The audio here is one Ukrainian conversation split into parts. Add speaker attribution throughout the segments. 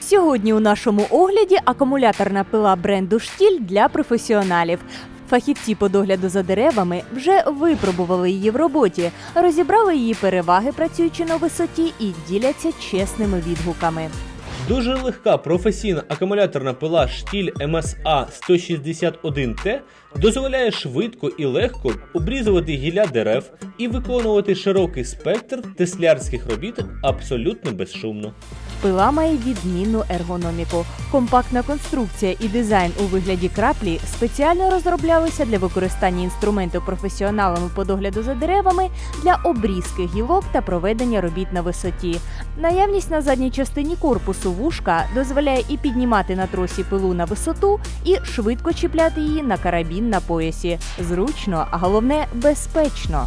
Speaker 1: Сьогодні у нашому огляді акумуляторна пила бренду Штіль для професіоналів. Фахівці по догляду за деревами вже випробували її в роботі, розібрали її переваги, працюючи на висоті, і діляться чесними відгуками.
Speaker 2: Дуже легка професійна акумуляторна пила штіль MSA 161T дозволяє швидко і легко обрізувати гілля дерев і виконувати широкий спектр теслярських робіт абсолютно безшумно.
Speaker 1: Пила має відмінну ергономіку. Компактна конструкція і дизайн у вигляді краплі спеціально розроблялися для використання інструменту професіоналами по догляду за деревами для обрізки гілок та проведення робіт на висоті. Наявність на задній частині корпусу вушка дозволяє і піднімати на тросі пилу на висоту, і швидко чіпляти її на карабін на поясі. Зручно, а головне безпечно.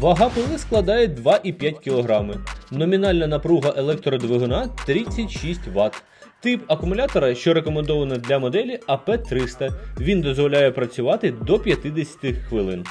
Speaker 2: Вага пили складає 2,5 кг. Номінальна напруга електродвигуна 36 Вт. Тип акумулятора, що рекомендовано для моделі АП300. Він дозволяє працювати до 50 хвилин.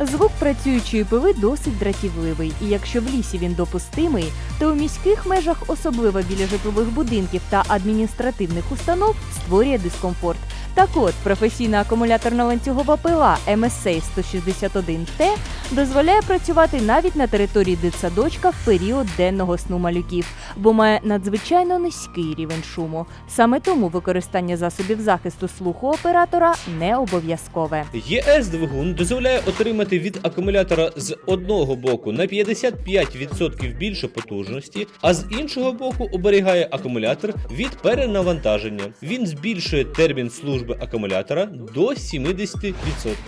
Speaker 1: Звук працюючої пили досить дратівливий, і якщо в лісі він допустимий, то у міських межах, особливо біля житлових будинків та адміністративних установ, створює дискомфорт. Так от, професійна акумуляторна ланцюгова пила MSA 161T дозволяє працювати навіть на території дитсадочка в період денного сну малюків, бо має надзвичайно низький рівень шуму. Саме тому використання засобів захисту слуху оператора не обов'язкове.
Speaker 2: ЄС-двигун дозволяє отримати від акумулятора з одного боку на 55% більше потужності, а з іншого боку оберігає акумулятор від перенавантаження. Він збільшує термін служби акумулятора до 70%.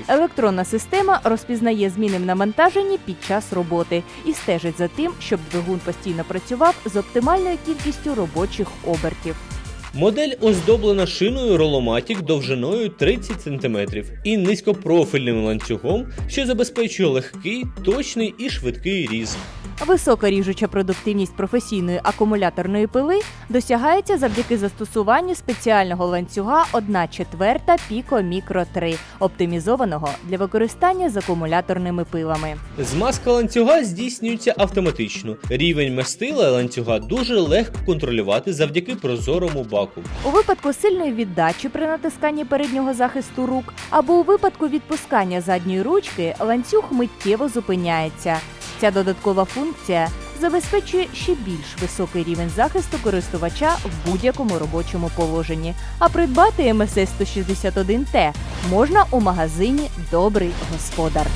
Speaker 1: Електронна система розпізнає зміни в навантаженні під час роботи і стежить за тим, щоб двигун постійно працював з оптимальною кількістю робочих обертів.
Speaker 2: Модель оздоблена шиною Rolomatic довжиною 30 см і низькопрофільним ланцюгом, що забезпечує легкий, точний і швидкий різ.
Speaker 1: Висока ріжуча продуктивність професійної акумуляторної пили досягається завдяки застосуванню спеціального ланцюга 1 четверта Pico Micro 3, оптимізованого для використання з акумуляторними пилами.
Speaker 2: Змазка ланцюга здійснюється автоматично. Рівень мастила ланцюга дуже легко контролювати завдяки прозорому баку.
Speaker 1: У випадку сильної віддачі при натисканні переднього захисту рук або у випадку відпускання задньої ручки ланцюг миттєво зупиняється. Ця додаткова функція забезпечує ще більш високий рівень захисту користувача в будь-якому робочому положенні. А придбати МСС 161Т можна у магазині Добрий господар.